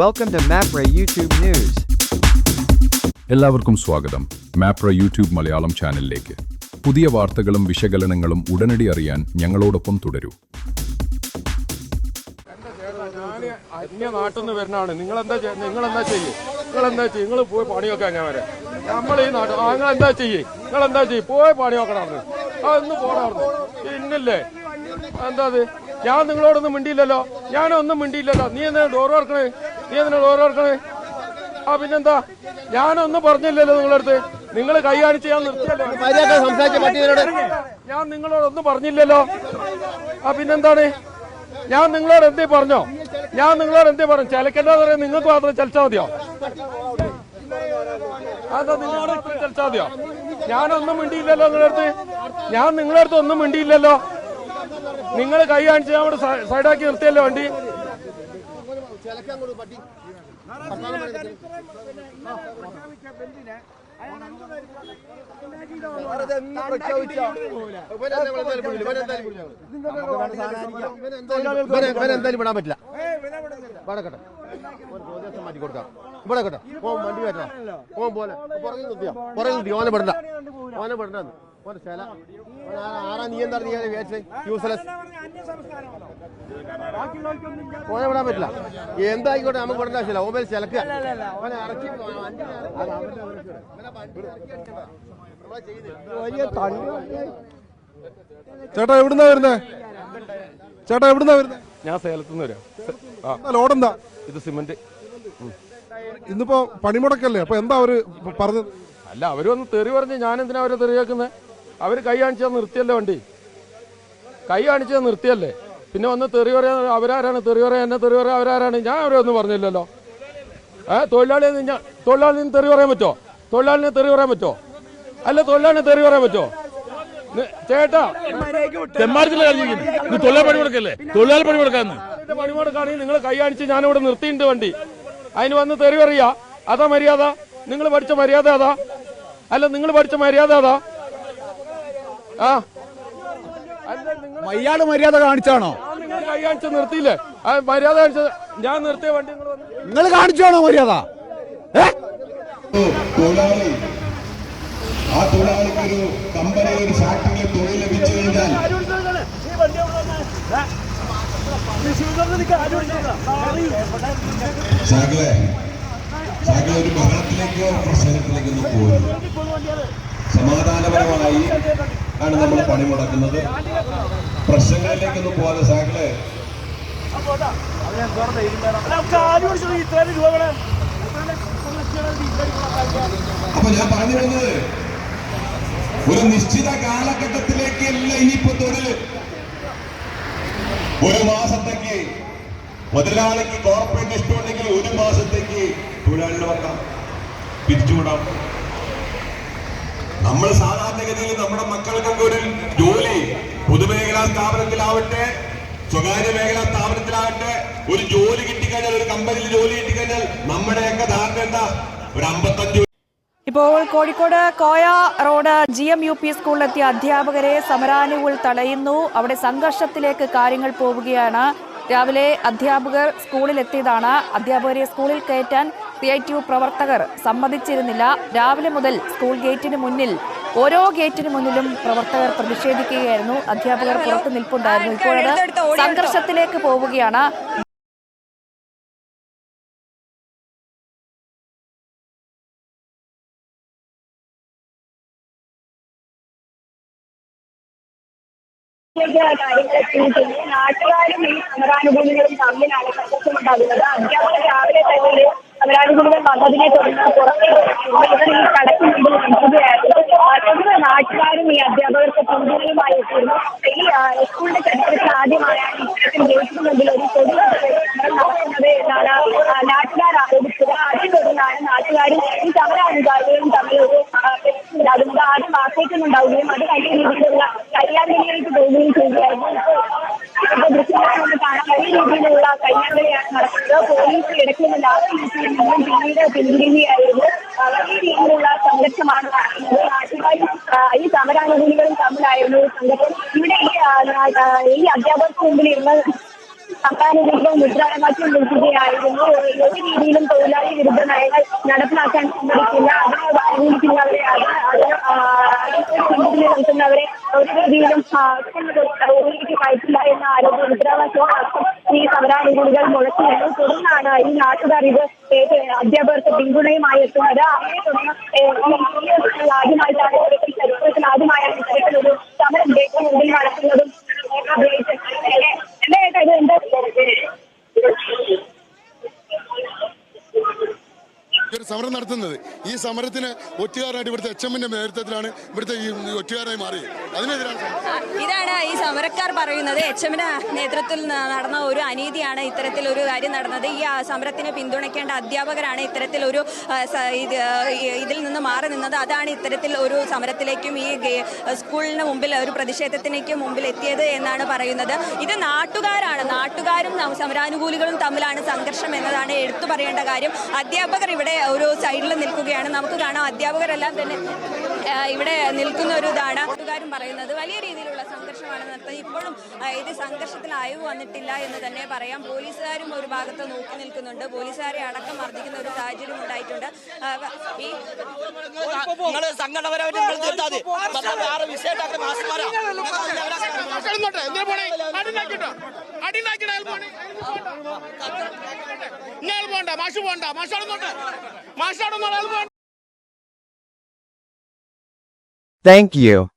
Welcome to MAPRA YouTube News. എല്ലാവർക്കും സ്വാഗതം. Mapra YouTube Malayalam ചാനലിലേക്ക്. പുതിയ വാർത്തകളും വിശകലനങ്ങളും ഉടനടി അറിയാൻ ഞങ്ങളോടൊപ്പം തുടരൂ. അന്യ നാട്ടിൽ നിന്ന് വരുന്നതാണ്. നിങ്ങൾ എന്താ നിങ്ങൾ എന്താ ചെയ്യും? നിങ്ങൾ എന്താ ചെയ്യും? നിങ്ങൾ പോയി പണി വെക്കാൻ ഞാൻ വരെ. നമ്മൾ ഈ നാട്ടിൽ ആ നിങ്ങൾ എന്താ ചെയ്യേ? നിങ്ങൾ എന്താ ചെയ്യും? പോയി പണി നോക്കണമായിരുന്നു ആ ഇന്ന് പോണായിരുന്നു ഇന്നില്ലേ? എന്താ അത്? ഞാൻ നിങ്ങളോടൊന്നും മിണ്ടിയില്ലല്ലോ. ഞാനൊന്നും മിണ്ടിയില്ലല്ലോ. നീ എന്താ ഡോർ വർക്കണേ നീ എന്തിനാ ഡോർ വർക്കണേ ആ പിന്നെന്താ? ഞാനൊന്നും പറഞ്ഞില്ലല്ലോ നിങ്ങളടുത്ത് നിങ്ങൾ കൈ കാണിച്ച് ഞാൻ നിർത്തിയല്ലേ? ഞാൻ നിങ്ങളോടൊന്നും പറഞ്ഞില്ലല്ലോ. ആ പിന്നെന്താണ്? ഞാൻ നിങ്ങളോട് എന്തേ പറഞ്ഞോ? ഞാൻ നിങ്ങളോട് എന്തേ പറഞ്ഞു? ചിലക്കേണ്ടത് പറയാൻ നിങ്ങൾക്ക് മാത്രം ചലിച്ചാൽ മതിയോ? അതാ നിങ്ങളോട് ചലിച്ചാൽ മതിയോ? ഞാനൊന്നും മിണ്ടിയില്ലല്ലോ നിങ്ങളുടെ അടുത്ത്. ഞാൻ നിങ്ങളടുത്ത് അടുത്ത് ഒന്നും മിണ്ടിയില്ലല്ലോ. നിങ്ങൾ കൈ കാണിച്ച് ഞാൻ ഇവിടെ സൈഡാക്കി നിർത്തിയല്ലോ വണ്ടി. എന്തായാലും വിടാൻ പറ്റില്ല വടക്കട്ടെ മാറ്റി കൊടുക്കാം ഇവിടെ കേട്ടോ ഓ വണ്ടി കയറ്റണം ഓ പോലെ പുറകിൽ നിർത്തിയോ പുറകിൽ നിർത്തി ഓനെ പെടണ്ട ഓനെ ചില ആരാ നീ എന്താ നീ വിചാരിച്ചത് യൂസ്ലെസ് ഓനെ വിടാൻ പറ്റില്ല എന്തായിക്കോട്ടെ നമുക്ക് വിടേണ്ട ആവശ്യമില്ല ഓമേൽ ചിലക്കുക ഓനെ ഇറക്കി. ചേട്ടാ എവിടുന്നാ വരുന്നേ? ചേട്ടാ എവിടുന്നാ വരുന്നേ? ഞാൻ സേലത്തുനിന്ന് വരാം. ആ. ലോഡെന്താ ഇത് സിമന്റ്. ഇന്നിപ്പോ പണിമുടക്കല്ലേ? അപ്പൊ എന്താ അവർ പറഞ്ഞത്? അല്ല അവർ വന്ന് തെറി പറഞ്ഞ് ഞാൻ എന്തിനാ അവരെ തെറിയാക്കുന്നത് അവർ കൈ കാണിച്ചാൽ നിർത്തിയല്ലേ വണ്ടി? കൈ കാണിച്ചാൽ നിർത്തിയല്ലേ? പിന്നെ വന്ന് തെറി പറയാൻ അവരാരാണ്? തെറി പറയാൻ എന്നെ തെറി പറയാൻ അവരാരാണ്? ഞാൻ അവരെ ഒന്നും പറഞ്ഞില്ലല്ലോ. ഏ തൊഴിലാളിയെ ഞാൻ തൊഴിലാളിന് തെറി പറയാൻ പറ്റുമോ തൊഴിലാളിനെ തെറി പറയാൻ പറ്റുമോ അല്ല തൊഴിലാളിനെ തെറി പറയാൻ പറ്റുമോ തൊഴിലാളി കൊടുക്കല്ലേ? തൊഴിലാളി നിങ്ങൾ കൈ കാണിച്ച് ഞാനിവിടെ നിർത്തിയിട്ടുണ്ട് വണ്ടി. അതിന് വന്ന് തെറി പറയാ. അതാ മര്യാദ. നിങ്ങൾ പഠിച്ച മര്യാദ അതാ. അല്ല നിങ്ങൾ പഠിച്ച മര്യാദ അതാ. ആ. അല്ല നിങ്ങൾ ഇയാൾ മര്യാദ കാണിച്ചാണോ? നിങ്ങൾ കൈ കാണിച്ച് നിർത്തിയില്ലേ? ആ മര്യാദ കാണിച്ച ഞാൻ നിർത്തിയ വണ്ടി നിങ്ങൾ വന്ന് നിങ്ങൾ കാണിച്ചാണോ മര്യാദ? തൊഴിലാളി ആ തൊഴിലാളിക്ക് ഒരു കമ്പനി ഒരു ഫാക്ടറിയിൽ തൊഴിൽ ലഭിച്ചു കഴിഞ്ഞാൽ ശാഖലെ ശാഖല ഒരു ബഹളത്തിലേക്കോ പ്രശ്നത്തിലേക്കൊന്നും പോകുന്നു സമാധാനപരമായി ആണ് നമ്മൾ പണി മുടക്കുന്നത്. പ്രശ്നങ്ങളിലേക്കൊന്നും പോകാതെ ശാഖലെ അപ്പൊ ഞാൻ പറഞ്ഞു വന്നത് ഒരു നിശ്ചിത കാലഘട്ടത്തിലേക്കല്ല ഇനിയിപ്പോ തൊഴിൽ ഒരു മാസത്തേക്ക് മുതലാളിക്ക് കോർപ്പറേറ്റ് ഇഷ്ടമുണ്ടെങ്കിൽ ഒരു മാസത്തേക്ക് തൊഴിലാളികൾ വെക്കാം പിരിച്ചുവിടാം. നമ്മൾ സാധാരണഗതിയിൽ നമ്മുടെ മക്കൾക്കൊക്കെ ഒരു ജോലി പൊതുമേഖലാ സ്ഥാപനത്തിലാവട്ടെ സ്വകാര്യ മേഖലാ സ്ഥാപനത്തിലാവട്ടെ ഒരു ജോലി കിട്ടിക്കഴിഞ്ഞാൽ ഒരു കമ്പനിയിൽ ജോലി കിട്ടിക്കഴിഞ്ഞാൽ നമ്മുടെയൊക്കെ ധാരണ എന്താ? ഒരു അമ്പത്തഞ്ച് ഇപ്പോൾ Kozhikode Koya road G M U P സ്കൂളിലെത്തിയ അധ്യാപകരെ സമരാനുകൂൽ തടയുന്നു. അവിടെ സംഘർഷത്തിലേക്ക് കാര്യങ്ങൾ പോവുകയാണ്. രാവിലെ അധ്യാപകർ സ്കൂളിലെത്തിയതാണ്. അധ്യാപകരെ സ്കൂളിൽ കയറ്റാൻ യു പ്രവർത്തകർ സമ്മതിച്ചിരുന്നില്ല. രാവിലെ മുതൽ സ്കൂൾ ഗേറ്റിന് മുന്നിൽ ഓരോ ഗേറ്റിന് മുന്നിലും പ്രവർത്തകർ പ്രതിഷേധിക്കുകയായിരുന്നു. അധ്യാപകർ പുറത്തു നിൽപ്പുണ്ടായിരുന്നു. ഇപ്പോഴത് സംഘർഷത്തിലേക്ക് പോവുകയാണ്. നാട്ടുകാരും ഈ സമരാനുകൂലികളും തമ്മിലാണ് സംഘർഷമുണ്ടാകുന്നത് അധ്യാപകർ രാവിലെ തന്നെ സമരാനുകൂലികൾ വന്നതിനെ തുടർന്ന് പുറത്തേക്ക് ഈ കടയ്ക്ക് നാട്ടുകാരും ഈ അധ്യാപകർക്ക് പിന്തുണയുമായി ഈ സ്കൂളിന്റെ ചരിത്രത്തിൽ ആദ്യമായാണ് ഇത്തരത്തിൽ ഗേറ്റിന് ഒരു നാട്ടുകാർ ആരോപിച്ചത്. അതിനെ തുടർന്നാണ് നാട്ടുകാരും ഈ സമരാനുകാരികളും തമ്മിൽ ഒരു ആദ്യം ആശയക്കുന്നുണ്ടാവുകയും അത് കഴിഞ്ഞ രീതിയിലുള്ള കല്യാണിലേക്ക് പോവുകയും ചെയ്യുകയായിരുന്നു ഇപ്പോൾ ദൃശ്യങ്ങൾ നമുക്ക് കാണാൻ വലിയ രീതിയിലുള്ള കല്യാണിയാണ് നടക്കുന്നത് പോലീസ് ഇടയ്ക്കുന്ന ലാസ്റ്റ് മിനിറ്റിൽ നിന്നും പിന്നീട് പിന്തിരിയുകയായിരുന്നു വലിയ രീതിയിലുള്ള സംഘർഷമാണ് നാട്ടുകാരും ഈ സമരാനുകൂലികളും തമ്മിലായിരുന്നു സംഘർഷം ഇവിടെ ഈ അധ്യാപകർക്ക് മുമ്പിൽ ഇരുന്ന് സംസ്ഥാനങ്ങളിലും മുദ്രാവാക്യം വിളിക്കുകയായിരുന്നു ഒരു രീതിയിലും തൊഴിലാളി വിരുദ്ധ നയങ്ങൾ നടപ്പിലാക്കാൻ സമ്മതിക്കില്ല അതിനെ അനുകൂലിക്കുന്നവരെ അത് അത് ആ, അതിന് പിന്തുണ നൽകുന്നവരെ ഒരു രീതിയിലും ആ, ഉള്ളിലേക്ക് കയറ്റില്ല എന്ന ആരോഗ്യ മുദ്രാവാക്യങ്ങളടക്കം ഈ സമരാനുകൂലികൾ മുഴക്കി നിന്നു തുടർന്നാണ് ഈ നാട്ടുകാർ ഇത് അധ്യാപകർക്ക് പിന്തുണയുമായി എത്തുന്നത് അങ്ങനെ തുടർന്ന് ആദ്യമായിട്ടാണ് ഇത്തരത്തിൽ ആദ്യമായാണ് ഇത്തരത്തിലൊരു സമരം ദേശം മുമ്പിൽ നടക്കുന്നതും സമരം നടത്തുന്നത് ഈ സമരത്തിന് ഒറ്റുകാരായിട്ട് ഇവിടുത്തെ എച്ച് എമ്മിന്റെ നേതൃത്വത്തിലാണ് ഇവിടുത്തെ ഈ ഒറ്റുകാരായി മാറിയത്. ഇതാണ് ഈ സമരക്കാർ പറയുന്നത്. എച്ച് എമ്മിന് നേതൃത്വത്തിൽ നടന്ന ഒരു അനീതിയാണ് ഇത്തരത്തിലൊരു കാര്യം നടന്നത്. ഈ സമരത്തിനെ പിന്തുണയ്ക്കേണ്ട അധ്യാപകരാണ് ഇത്തരത്തിലൊരു ഒരു ഇതിൽ നിന്ന് മാറി നിന്നത്. അതാണ് ഇത്തരത്തിൽ ഒരു സമരത്തിലേക്കും ഈ സ്കൂളിന് മുമ്പിൽ ഒരു പ്രതിഷേധത്തിലേക്ക് മുമ്പിൽ എത്തിയത് എന്നാണ് പറയുന്നത്. ഇത് നാട്ടുകാരാണ്. നാട്ടുകാരും സമരാനുകൂലികളും തമ്മിലാണ് സംഘർഷം എന്നതാണ് എടുത്തു പറയേണ്ട കാര്യം. അധ്യാപകർ ഇവിടെ ഒരു സൈഡിൽ നിൽക്കുകയാണ്. നമുക്ക് കാണാം അധ്യാപകരെല്ലാം തന്നെ ഇവിടെ നിൽക്കുന്ന ഒരു ഇതാണ് നാട്ടുകാരും പറയുന്നത് വലിയ രീതിയിലുള്ള സംഘർഷമാണ് നടത്തുന്നത് ഇപ്പോഴും ഇത് സംഘർഷത്തിൽ അയവ് വന്നിട്ടില്ല എന്ന് തന്നെ പറയാം. പോലീസുകാരും ഒരു ഭാഗത്ത് നോക്കി നിൽക്കുന്നുണ്ട്. പോലീസുകാരെ അടക്കം മർദ്ദിക്കുന്ന ഒരു സാഹചര്യം ഉണ്ടായിട്ടുണ്ട്. മാഷ് ഈ നിങ്ങൾ പോണ്ട. മാഷ് പോണ്ട. മാഷാടുന്നോട്ടെ മാഷാടുന്നോട്ടെ Thank you.